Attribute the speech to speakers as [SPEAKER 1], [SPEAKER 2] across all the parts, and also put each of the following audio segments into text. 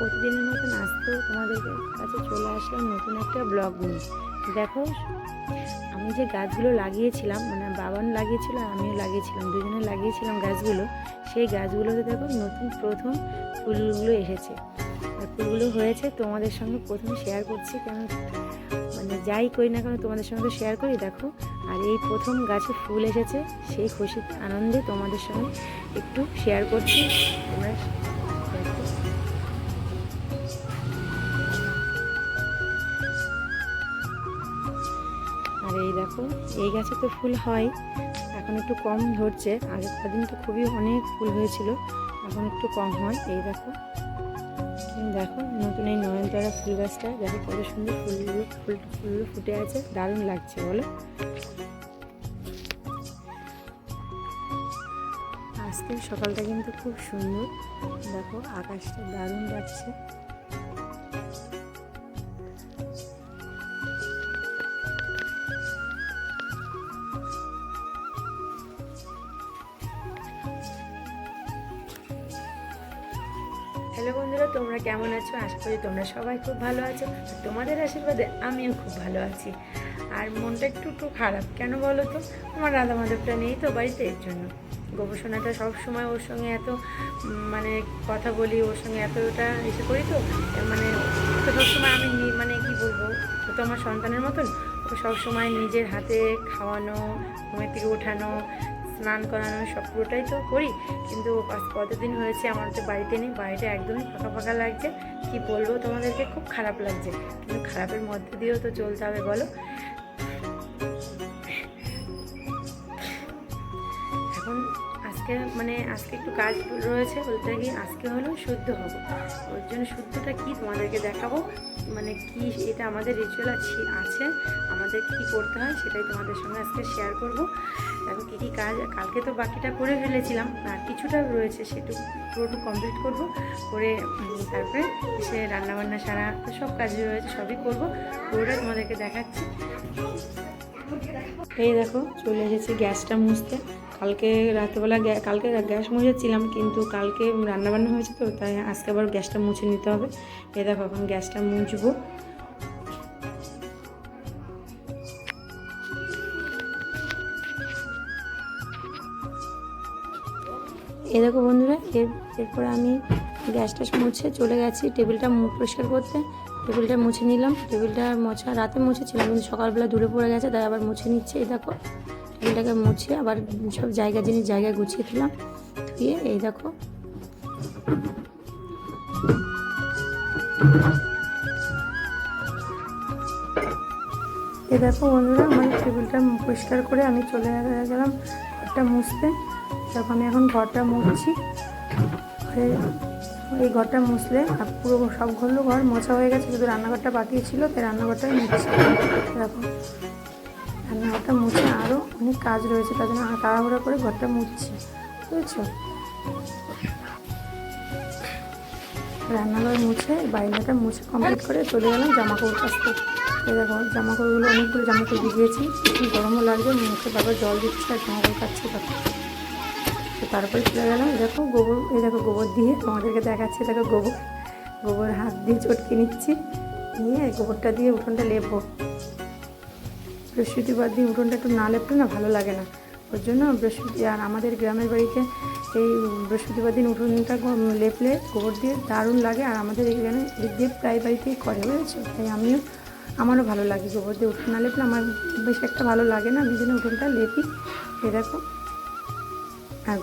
[SPEAKER 1] প্রতিদিনের মতন আসতেও তোমাদের কাছে চলে আসলাম নতুন একটা ব্লগ নিয়ে। দেখো, আমি যে গাছগুলো লাগিয়েছিলাম মানে বাবান লাগিয়েছিল আমিও লাগিয়েছিলাম, দুজনে লাগিয়েছিলাম গাছগুলো, সেই গাছগুলোতে দেখো নতুন প্রথম ফুলগুলো এসেছে। আর ফুলগুলো হয়েছে তোমাদের সঙ্গে প্রথম শেয়ার করছি, কেন মানে যাই করি না কেন তোমাদের সঙ্গে তো শেয়ার করি, দেখো। আর এই প্রথম গাছে ফুল এসেছে, সেই খুশিতে, আনন্দে তোমাদের সঙ্গে একটু শেয়ার করছি। তোমরা দেখো, এই গাছে তো ফুল হয়, এখন একটু কম ধরছে আগে কদিন তো খুবই অনেক ফুল হয়েছিল, এখন একটু কম হয়, এই দেখো। দেখো, নতুন এই নয়নতারা ফুল গাছটা, দেখো কত সুন্দর ফুলগুলো ফুল ফুলগুলো ফুটে আছে, দারুণ লাগছে, বলো। আজকের সকালটা কিন্তু খুব সুন্দর, দেখো, আকাশটা দারুণ লাগছে। হ্যালো বন্ধুরা, তোমরা কেমন আছো? আশা করি তোমরা সবাই খুব ভালো আছো। তোমাদের আশীর্বাদে আমিও খুব ভালো আছি। আর মনটা একটু একটু খারাপ কেন বলো তো? আমার রাধা মাধবটা নেই তো বাড়িতে, এর জন্য। গবেষণাটা সবসময় ওর সঙ্গে এত মানে কথা বলি, ওর সঙ্গে এতটা এসে করি তো মানে তো সবসময় আমি মানে কি বলব? ও তো আমার সন্তানের মতন। ও সবসময় নিজের হাতে খাওয়ানো, ঘুমের থেকে ওঠানো স্নান করানো সব পুরোটাই তো করি, কিন্তু কতদিন হয়েছে আমার তো বাড়িতে নেই, বাড়িটা একদমই ফাঁকা ফাঁকা লাগছে। কি বলব তোমাদেরকে, খুব খারাপ লাগছে। কিন্তু খারাপের মধ্যে দিয়েও তো চলতে হবে, বলো। এখন আজকে মানে আজকে একটু কাজ রয়েছে বলতে কি আজকে হলো শুদ্ধ হব। ওর জন্য শুদ্ধটা কি তোমাদেরকে দেখাবো? মানে কি এটা আমাদের রিচুয়াল আছে আমাদের কি করতে হয় সেটাই তোমাদের সঙ্গে আজকে শেয়ার করব। দেখো কী কী কাজ, কালকে তো বাকিটা করে ফেলেছিলাম, আর কিছুটা রয়েছে সেটুকু পুরোটু কমপ্লিট করব। করে তারপরে সে রান্নাবান্না সারা, সব কাজ রয়েছে, সবই করব। পুরোটা তোমাদেরকে দেখাচ্ছি। এই দেখো, চলে এসেছি গ্যাসটা মুছতে। কালকে রাত্রেবেলা কালকে গ্যাস মুছেছিলাম, কিন্তু কালকে রান্নাবান্না হয়েছে তো, তাই আজকে আবার গ্যাসটা মুছে নিতে হবে। এ দেখো, এখন গ্যাসটা মুছবো। এ দেখো বন্ধুরা, এর এরপরে আমি গ্যাসটা মুছে চলে গেছি, টেবিলটা পরিষ্কার করতে। টেবিলটা মুছে নিলাম। টেবিলটা মোছা রাতে মুছেছিলাম, কিন্তু সকালবেলা দূরে পড়ে গেছে, তাই আবার মুছে নিচ্ছে, এই দেখো। টেবিলটাকে মুছে আবার সব জায়গা জিনিস জায়গায় গুছিয়ে দিলাম। ধুয়ে এই দেখো। এ দেখো বন্ধুরা, আমার টেবিলটা পরিষ্কার করে আমি চলে গেলাম ঘরটা মুছতে। দেখো আমি এখন ঘরটা মুছছি। এই ঘরটা মুছলে পুরো সব ঘরগুলো ঘর মোছা হয়ে গেছে, শুধু রান্নাঘরটা বাকি ছিল, তাই রান্নাঘরটাই মুছছি। দেখো। রান্নাঘরটা মুছে আরও অনেক কাজ রয়েছে, তার জন্য তাড়াহুড়া করে ঘরটা মুছছি, বুঝেছ? রান্নাঘর মুছে, বাইরেটা মুছে কমপ্লিট করে চলে গেলাম জামা কাপড় কাচতে। এই দেখো জামা কাপড়গুলো অনেকগুলো জামা কাপড় ভিজিয়েছি একটু গরমও লাগবে মুখে তারপর জল দিচ্ছি আর জামা কাপড় কাচ্ছি দেখো। তো তারপরে চলে গেলাম দেখো গোবর, এই দেখো গোবর দিয়ে তোমাদেরকে দেখাচ্ছি, দেখো গোবর গোবর হাত দিয়ে চটকে নিচ্ছি, নিয়ে গোবরটা দিয়ে উঠোনটা লেপবো। বৃহস্পতিবার দিন উঠোনটা একটু না লেপলে না ভালো লাগে না। ওর জন্য বৃহস্পতি আর আমাদের গ্রামের বাড়িতে এই বৃহস্পতিবার দিন উঠোনটা লেপলে গোবর দিয়ে দারুণ লাগে আর আমাদের এখানে এদিক দিয়ে প্রায় বাড়িতেই করে, বুঝেছ? তাই আমিও, আমারও ভালো লাগে গোবর দিয়ে উঠোন না লেপলে। আমার বেশ একটা ভালো লাগে না জন্য উঠোনটা লেপি। এ দেখো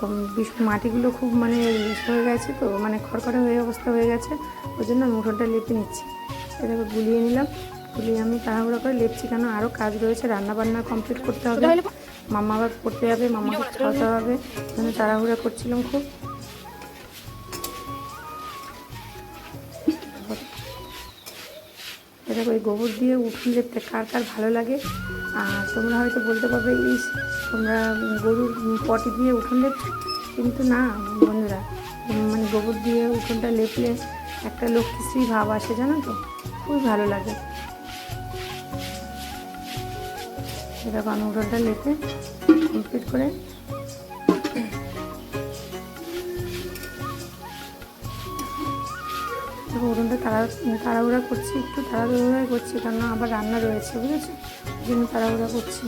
[SPEAKER 1] গম- মাটিগুলো খুব মানে হয়ে গেছে তো মানে খড়খড়ে হয়ে অবস্থা হয়ে গেছে। ওই জন্য আমি উঠোনটা লেপে নিচ্ছি। এটাকে গুলিয়ে নিলাম। গুলিয়ে আমি তাড়াহুড়ো করে লেপছি কেন? আরও কাজ রয়েছে রান্না বান্না কমপ্লিট করতে হবে। মামা আবার পড়তে যাবে মামাকে খাওয়াতে হবে। মানে তাড়াহুড়া করছিলাম খুব। এটা ওই গোবর দিয়ে উঠুন লেপতে কার কার ভালো লাগে? আর তোমরা হয়তো বলতে পারবে ইস তোমরা গরুর পটি দিয়ে উঠোন লেপছো? কিন্তু না বন্ধুরা মানে গোবর দিয়ে উঠোনটা লেপলে একটা লক্ষ্মীশ্রী ভাব আসে জানো তো? খুবই ভালো লাগে। এরকম আমি উঠোনটা লেপে কমপ্লিট করে দেখো উঠোনটা তাড়া তাড়াহুড়া করছি, একটু তাড়াহুড়াই করছি কারণ আবার রান্না রয়েছে, বুঝেছ? ওই জন্য তাড়াহুড়া করছি।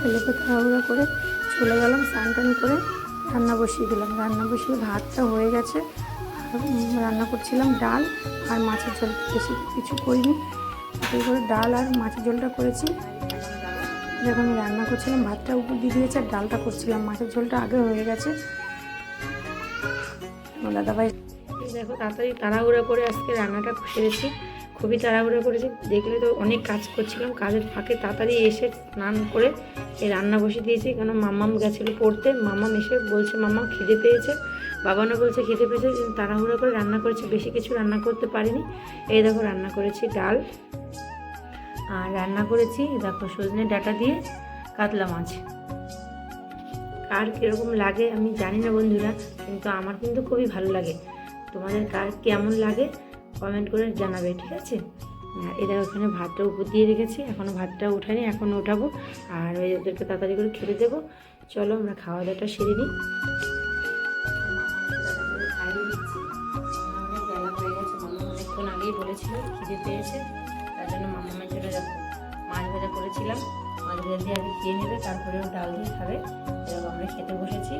[SPEAKER 1] ছেলেকে তাড়াহুড়া করে চলে গেলাম, স্নান টান করে রান্না বসিয়ে দিলাম। রান্না বসিয়ে ভাতটা হয়ে গেছে রান্না করছিলাম ডাল, আর মাছের ঝোল। বেশি কিছু করিনি। এই করে ডাল আর মাছের ঝোলটা করেছি। যখন আমি রান্না করছিলাম, ভাতটা উপর দিয়ে দিয়েছে আর ডালটা করছিলাম। মাছের ঝোলটা আগে হয়ে গেছে। দাদাভাই দেখো, তাড়াতাড়ি তাড়াহুড়ো করে আজকে রান্নাটা সেরেছি। খুবই তাড়াহুড়ো করেছি। দেখলে তো অনেক কাজ করছিলাম। কাজের ফাঁকে তাড়াতাড়ি এসে স্নান করে এই রান্না বসিয়ে দিয়েছি। কেন মাম্মাম গেছিল পড়তে। মাম্মাম এসে বলছে মাম্মা খিদে পেয়েছে। বাবানও বলছে খেতে পেয়েছে, কিন্তু তাড়াহুড়ো করে রান্না করেছি, বেশি কিছু রান্না করতে পারিনি। এই দেখো, রান্না করেছি ডাল, আর রান্না করেছি, দেখো, সজনে ডাটা দিয়ে কাতলা মাছ। কার কীরকম লাগে আমি জানি না বন্ধুরা, কিন্তু আমার কিন্তু খুবই ভালো লাগে। তোমাদের কার কেমন লাগে কমেন্ট করে জানাবে, ঠিক আছে? এদের ওখানে ভাতটা উপর দিয়ে রেখেছি এখনও ভাতটা উঠাইনি এখন উঠাবো, আর ওই ওদেরকে তাড়াতাড়ি করে খেতে দেবো। চলো, আমরা খাওয়া দাওয়াটা সেরে নিই। বলেছিল খিদে পেয়েছে। তার জন্য মামামের জন্য দেখো মাছ ভাজা করেছিলাম। মাছ ভাজা দিয়ে আগে খেয়ে নেবে, তারপরে ডাল দিয়ে খাবে। এরকম আমরা খেতে বসেছি।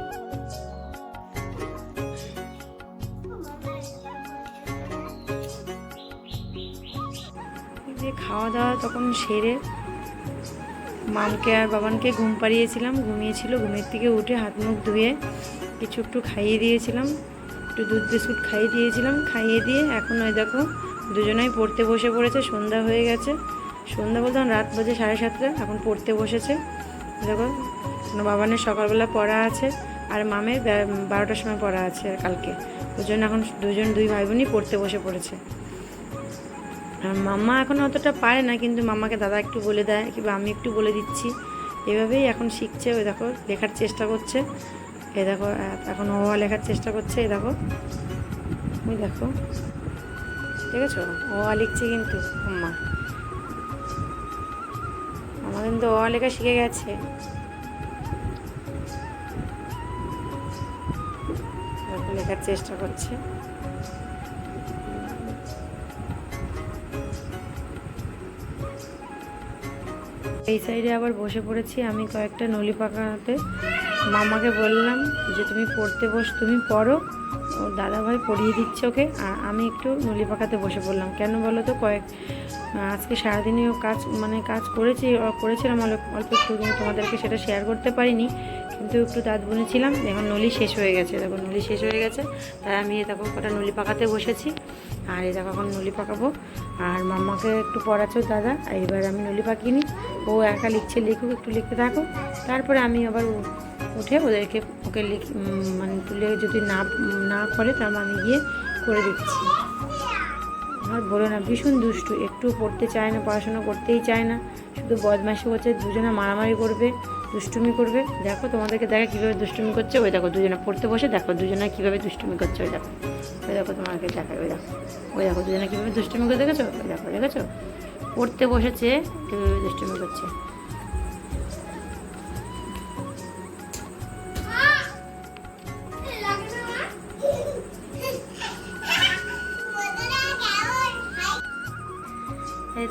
[SPEAKER 1] যে খাওয়া দাওয়া তখন সেরে মামকে আর বাবানকে ঘুম পাড়িয়েছিলাম। ঘুমিয়েছিল, ঘুমের থেকে উঠে হাত মুখ ধুয়ে কিছু একটু খাইয়ে দিয়েছিলাম। একটু দুধ বিস্কুট খাইয়ে দিয়েছিলাম। খাইয়ে দিয়ে এখন ওই দেখো দুজনেই পড়তে বসে পড়েছে, সন্ধ্যা হয়ে গেছে। সন্ধ্যা বলতে রাত বাজে সাড়ে সাতটা, এখন পড়তে বসেছে। দেখো বাবানের সকালবেলা পড়া আছে, আর মামের বারোটার সময় পড়া আছে আর কালকে। ওই জন্য এখন, দুজন দুই ভাই বোনই পড়তে বসে পড়েছে। আর মাম্মা এখন অতটা পারে না, কিন্তু মাম্মাকে দাদা একটু বলে দেয়, কিংবা আমি একটু বলে দিচ্ছি। এভাবেই এখন শিখছে, ওই দেখো, লেখার চেষ্টা করছে। এ দেখো, এখন ও আ লেখার চেষ্টা করছে এ দেখো। ওই দেখো। আছে ও লিখছে কিন্তু মাম্মা মামা কিন্তু ও লেখা শিখে গেছে। লেখার চেষ্টা করছে। এই সাইডে আবার বসে পড়েছি আমি কয়েকটা নলি পাকাতে। মামাকে বললাম যে, তুমি পড়তে বস, তুমি পড়ো। ও দাদাভাই পড়িয়ে দিচ্ছে ওকে। আর আমি একটু নলি পাকাতে বসে পড়লাম। কেন বলো তো কয়েক আজকে সারাদিনই ও কাজ মানে কাজ করেছি করেছিলাম অল্প অল্প একটু কিন্তু তোমাদেরকে সেটা শেয়ার করতে পারিনি। কিন্তু একটু দাঁত বুনেছিলাম, এখন নলি শেষ হয়ে গেছে। দেখো নলি শেষ হয়ে গেছে, তাই আমি দেখো কটা নলি পাকাতে বসেছি। আর এই দেখো এখন নলি পাকাবো। আর মাম্মাকে একটু পড়াচ্ছো দাদা এবার আমি নলি পাকিনি ও একা লিখছে, লিখুক, একটু লিখতে থাকো তারপরে আমি আবার উঠে ওদেরকে ওকে মানে তুলে যদি না না করে তাহলে আমি গিয়ে করে দিচ্ছি। আর বলো না, ভীষণ দুষ্টু। একটু পড়তে চায় না, পড়াশোনা করতেই চায় না। শুধু বদমাশি করছে, দুজনে মারামারি করবে, দুষ্টুমি করবে। দেখো তোমাদেরকে দেখা কীভাবে দুষ্টুমি করছে। ওই দেখো দুজনে পড়তে বসে, দেখো দুজনে কীভাবে দুষ্টুমি করছে, ওই দেখো। ওই দেখো তোমাকে দেখায় ওই দেখো। ওই দেখো দুজনে কীভাবে দুষ্টুমি করে দেখেছ? ওই দেখো, দেখেছ? পড়তে বসেছে, কীভাবে দুষ্টুমি করছে?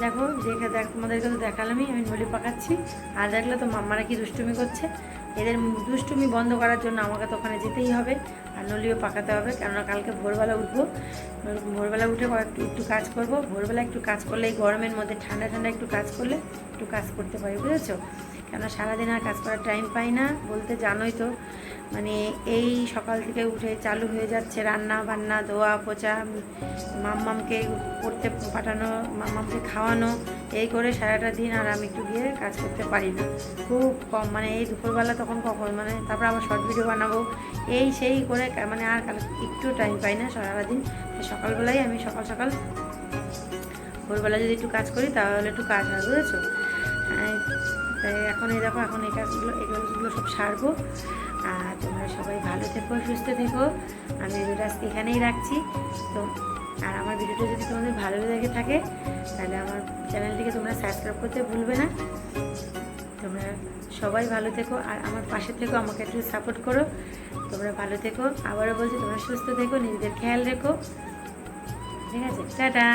[SPEAKER 1] দেখো দেখে দেখ তোমাদেরকে তো দেখালামই, আমি নলি পাকাচ্ছি। আর দেখলে তো মাম্মারা কি দুষ্টুমি করছে। এদের দুষ্টুমি বন্ধ করার জন্য আমাকে তো ওখানে যেতেই হবে, আর নলিও পাকাতে হবে, কেননা কালকে ভোরবেলা উঠবো। ভোরবেলা উঠে একটু একটু কাজ করব। ভোরবেলা একটু কাজ করলে, এই গরমের মধ্যে ঠান্ডা ঠান্ডা একটু কাজ করলে একটু কাজ করতে পারি, বুঝেছ? কেন সারাদিন আর কাজ করার টাইম পাই না? বলতে জানোই তো। মানে এই সকাল থেকে উঠে চালু হয়ে যাচ্ছে রান্না, বান্না, ধোয়া পোচা মাম্মামকে পড়তে পাঠানো, মাম্মামকে খাওয়ানো, এই করে সারাটা দিন আর আমি একটু গিয়ে কাজ করতে পারি না। খুব কম মানে এই দুপুরবেলা তখন কখন মানে তারপর আবার শর্ট ভিডিও বানাবো, এই সেই করে মানে আর একটু টাইম পাই না সারাদিন। সকালবেলায় আমি সকাল সকাল, ভোরবেলা যদি একটু কাজ করি তাহলে একটু কাজ হয়, বুঝেছ? তাই এখন এই দেখো, এখন এই কাজগুলো এই কাজগুলো সব সারবো। আর তোমরা সবাই ভালো থেকো, সুস্থ থেকো। আমি ভিডিওটা আজকে এখানেই রাখছি। তো, আর আমার ভিডিওটা যদি তোমাদের ভালো লেগে থাকে, তাহলে আমার চ্যানেলটিকে তোমরা সাবস্ক্রাইব করতে ভুলবে না। তোমরা সবাই ভালো থেকো, আর আমার পাশে থেকো, আমাকে একটু সাপোর্ট করো। তোমরা ভালো থেকো। আবারও বলছি, তোমরা সুস্থ থেকো, নিজেদের খেয়াল রেখো। ঠিক আছে? টাটা!